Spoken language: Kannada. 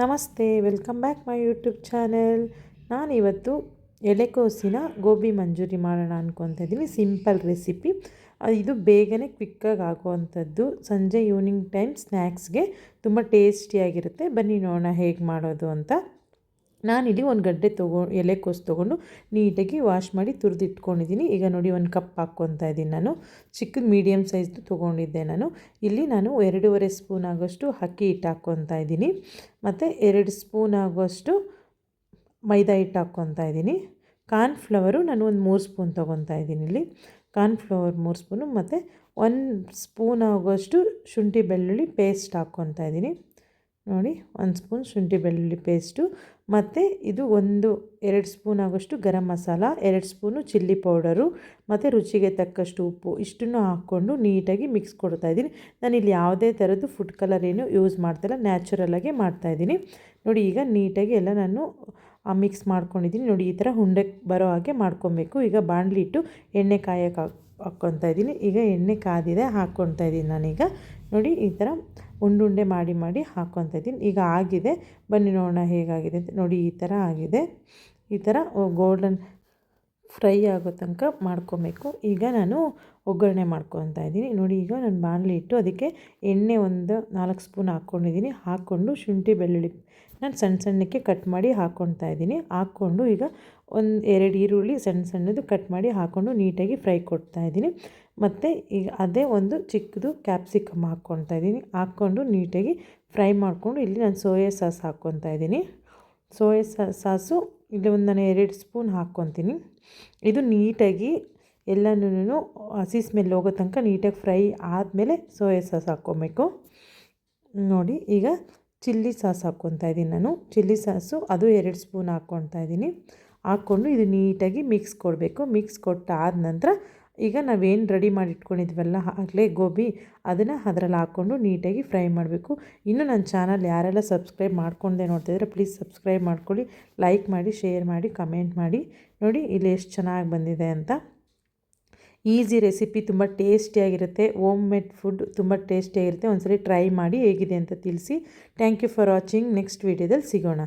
ನಮಸ್ತೆ, welcome back my YouTube channel. ನಾನಿವತ್ತು ಎಲೆಕೋಸಿನ ಗೋಬಿ ಮಂಜೂರಿ ಮಾಡೋಣ ಅಂದ್ಕೊತಾ ಇದ್ದೀನಿ. Simple recipe. ಇದು ಬೇಗನೆ ಕ್ವಿಕ್ಕಾಗಿ ಆಗುವಂಥದ್ದು. ಸಂಜೆ ಈವ್ನಿಂಗ್ ಟೈಮ್ ಸ್ನ್ಯಾಕ್ಸ್ಗೆ ತುಂಬ ಟೇಸ್ಟಿಯಾಗಿರುತ್ತೆ. ಬನ್ನಿ ನೋಡೋಣ ಹೇಗೆ ಮಾಡೋದು ಅಂತ. ನಾನಿಲ್ಲಿ ಒಂದು ಗಡ್ಡೆ ತೊಗೊ ಎಲೆಕೋಸು ತೊಗೊಂಡು ನೀಟಾಗಿ ವಾಶ್ ಮಾಡಿ ತುರಿದು ಇಟ್ಕೊಂಡಿದ್ದೀನಿ ಈಗ ನೋಡಿ ಒಂದು ಕಪ್ ಹಾಕ್ಕೊತಾ ಇದ್ದೀನಿ ನಾನು. ಚಿಕ್ಕದು, ಮೀಡಿಯಮ್ ಸೈಜ್ದು ತೊಗೊಂಡಿದ್ದೆ ನಾನು. ಇಲ್ಲಿ ನಾನು ಎರಡೂವರೆ ಸ್ಪೂನ್ ಆಗೋಷ್ಟು ಅಕ್ಕಿ ಹಿಟ್ಟು ಹಾಕ್ಕೊತಾ ಇದ್ದೀನಿ. ಮತ್ತು ಎರಡು ಸ್ಪೂನ್ ಆಗೋಷ್ಟು ಮೈದಾ ಹಿಟ್ಟು ಹಾಕ್ಕೊತಾ ಇದ್ದೀನಿ. ಕಾರ್ನ್ಫ್ಲವರು ನಾನು ಒಂದು ಮೂರು ಸ್ಪೂನ್ ತೊಗೊತಾ ಇದ್ದೀನಿ ಇಲ್ಲಿ. ಕಾರ್ನ್ಫ್ಲವರ್ ಮೂರು ಸ್ಪೂನು, ಮತ್ತು ಒಂದು ಸ್ಪೂನ್ ಆಗೋಷ್ಟು ಶುಂಠಿ ಬೆಳ್ಳುಳ್ಳಿ ಪೇಸ್ಟ್ ಹಾಕ್ಕೊತಾ ಇದ್ದೀನಿ. ನೋಡಿ, ಒಂದು ಸ್ಪೂನ್ ಶುಂಠಿ ಬೆಳ್ಳುಳ್ಳಿ ಪೇಸ್ಟು, ಮತ್ತು ಇದು ಒಂದು ಎರಡು ಸ್ಪೂನ್ ಆಗೋಷ್ಟು ಗರಂ ಮಸಾಲ, ಎರಡು ಸ್ಪೂನು ಚಿಲ್ಲಿ ಪೌಡರು, ಮತ್ತು ರುಚಿಗೆ ತಕ್ಕಷ್ಟು ಉಪ್ಪು, ಇಷ್ಟನ್ನು ಹಾಕ್ಕೊಂಡು ನೀಟಾಗಿ ಮಿಕ್ಸ್ ಕೊಡ್ತಾ ಇದ್ದೀನಿ. ನಾನಿಲ್ಲಿ ಯಾವುದೇ ಥರದ್ದು ಫುಡ್ ಕಲರ್ ಏನು ಯೂಸ್ ಮಾಡ್ತಾಯಿಲ್ಲ ಮಾಡ್ತಾ ಇದ್ದೀನಿ. ನೋಡಿ, ಈಗ ನೀಟಾಗಿ ಎಲ್ಲ ನಾನು ಮಿಕ್ಸ್ ಮಾಡ್ಕೊಂಡಿದ್ದೀನಿ. ನೋಡಿ, ಈ ಥರ ಹುಂಡೆ ಬರೋ ಹಾಗೆ ಮಾಡ್ಕೊಬೇಕು. ಈಗ ಬಾಣಲಿ ಇಟ್ಟು ಎಣ್ಣೆ ಕಾಯಕ್ಕೆ ಹಾಕ್ಕೊತಾ ಇದ್ದೀನಿ. ಈಗ ಎಣ್ಣೆ ಕಾದಿದೆ, ಹಾಕ್ಕೊತಾ ಇದ್ದೀನಿ ನಾನೀಗ. ನೋಡಿ, ಈ ಥರ ಉಂಡುಂಡೆ ಮಾಡಿ ಮಾಡಿ ಹಾಕ್ಕೊತಾ ಇದ್ದೀನಿ. ಈಗ ಆಗಿದೆ. ಬನ್ನಿ ನೋಡೋಣ ಹೇಗಾಗಿದೆ ಅಂತ. ನೋಡಿ, ಈ ಥರ ಆಗಿದೆ. ಈ ಥರ ಗೋಲ್ಡನ್ ಫ್ರೈ ಆಗೋ ತನಕ ಮಾಡ್ಕೊಬೇಕು. ಈಗ ನಾನು ಒಗ್ಗರಣೆ ಮಾಡ್ಕೊತಾ ಇದ್ದೀನಿ. ನೋಡಿ, ಈಗ ನಾನು ಬಾಣಲಿ ಇಟ್ಟು ಅದಕ್ಕೆ ಎಣ್ಣೆ ಒಂದು ನಾಲ್ಕು ಸ್ಪೂನ್ ಹಾಕ್ಕೊಂಡಿದ್ದೀನಿ. ಹಾಕ್ಕೊಂಡು ಶುಂಠಿ, ಬೆಳ್ಳುಳ್ಳಿ ನಾನು ಸಣ್ಣ ಸಣ್ಣಕ್ಕೆ ಕಟ್ ಮಾಡಿ ಹಾಕ್ಕೊತಾ ಇದ್ದೀನಿ. ಹಾಕ್ಕೊಂಡು ಈಗ ಒಂದು ಎರಡು ಈರುಳ್ಳಿ ಸಣ್ಣ ಸಣ್ಣದು ಕಟ್ ಮಾಡಿ ಹಾಕ್ಕೊಂಡು ನೀಟಾಗಿ ಫ್ರೈ ಕೊಡ್ತಾ ಇದ್ದೀನಿ. ಮತ್ತು ಈಗ ಅದೇ ಒಂದು ಚಿಕ್ಕದು ಕ್ಯಾಪ್ಸಿಕಮ್ ಹಾಕ್ಕೊತಾ ಇದ್ದೀನಿ. ಹಾಕ್ಕೊಂಡು ನೀಟಾಗಿ ಫ್ರೈ ಮಾಡಿಕೊಂಡು ಇಲ್ಲಿ ನಾನು ಸೋಯಾ ಸಾಸ್ ಹಾಕ್ಕೊತಾ ಇದ್ದೀನಿ. ಸೋಯಾ ಸಾಸು ಇಲ್ಲಿ ಒಂದು ನಾನು ಎರಡು ಸ್ಪೂನ್ ಹಾಕ್ಕೊತೀನಿ. ಇದು ನೀಟಾಗಿ ಎಲ್ಲನೂ ಹಸಿ ಸ್ಮೆಲ್ ಹೋಗೋ ತನಕ ನೀಟಾಗಿ ಫ್ರೈ ಆದಮೇಲೆ ಸೋಯಾ ಸಾಸ್ ಹಾಕ್ಕೊಬೇಕು. ನೋಡಿ, ಈಗ ಚಿಲ್ಲಿ ಸಾಸ್ ಹಾಕ್ಕೊತಾ ಇದ್ದೀನಿ ನಾನು. ಚಿಲ್ಲಿ ಸಾಸು ಅದು ಎರಡು ಸ್ಪೂನ್ ಹಾಕ್ಕೊತಾ ಇದ್ದೀನಿ. ಹಾಕ್ಕೊಂಡು ಇದು ನೀಟಾಗಿ ಮಿಕ್ಸ್ ಕೊಡಬೇಕು. ಮಿಕ್ಸ್ ಕೊಟ್ಟಾದ ನಂತರ ಈಗ ನಾವೇನು ರೆಡಿ ಮಾಡಿ ಇಟ್ಕೊಂಡಿದ್ವಲ್ಲ ಆಗಲೇ ಗೋಬಿ ಅದನ್ನು ಅದರಲ್ಲಿ ಹಾಕ್ಕೊಂಡು ನೀಟಾಗಿ ಫ್ರೈ ಮಾಡಬೇಕು. ಇನ್ನು ನನ್ನ ಚಾನಲ್ ಯಾರೆಲ್ಲ ಸಬ್ಸ್ಕ್ರೈಬ್ ಮಾಡ್ಕೊಂಡೆ ನೋಡ್ತಿದ್ರೆ ಪ್ಲೀಸ್ ಸಬ್ಸ್ಕ್ರೈಬ್ ಮಾಡ್ಕೊಳ್ಳಿ ಲೈಕ್ ಮಾಡಿ ಶೇರ್ ಮಾಡಿ ಕಮೆಂಟ್ ಮಾಡಿ. ನೋಡಿ ಇಲ್ಲಿ ಎಷ್ಟು ಚೆನ್ನಾಗಿ ಬಂದಿದೆ ಅಂತ. ಈಸಿ ರೆಸಿಪಿ ತುಂಬ ಟೇಸ್ಟಿಯಾಗಿರುತ್ತೆ ಓಮ್ ಮೇಡ್ ಫುಡ್ ತುಂಬ ಟೇಸ್ಟಿಯಾಗಿರುತ್ತೆ ಒಂದ್ಸರಿ ಟ್ರೈ ಮಾಡಿ ಹೇಗಿದೆ ಅಂತ ತಿಳಿಸಿ. Thank you for watching next ವೀಡಿಯೋದಲ್ಲಿ ಸಿಗೋಣ.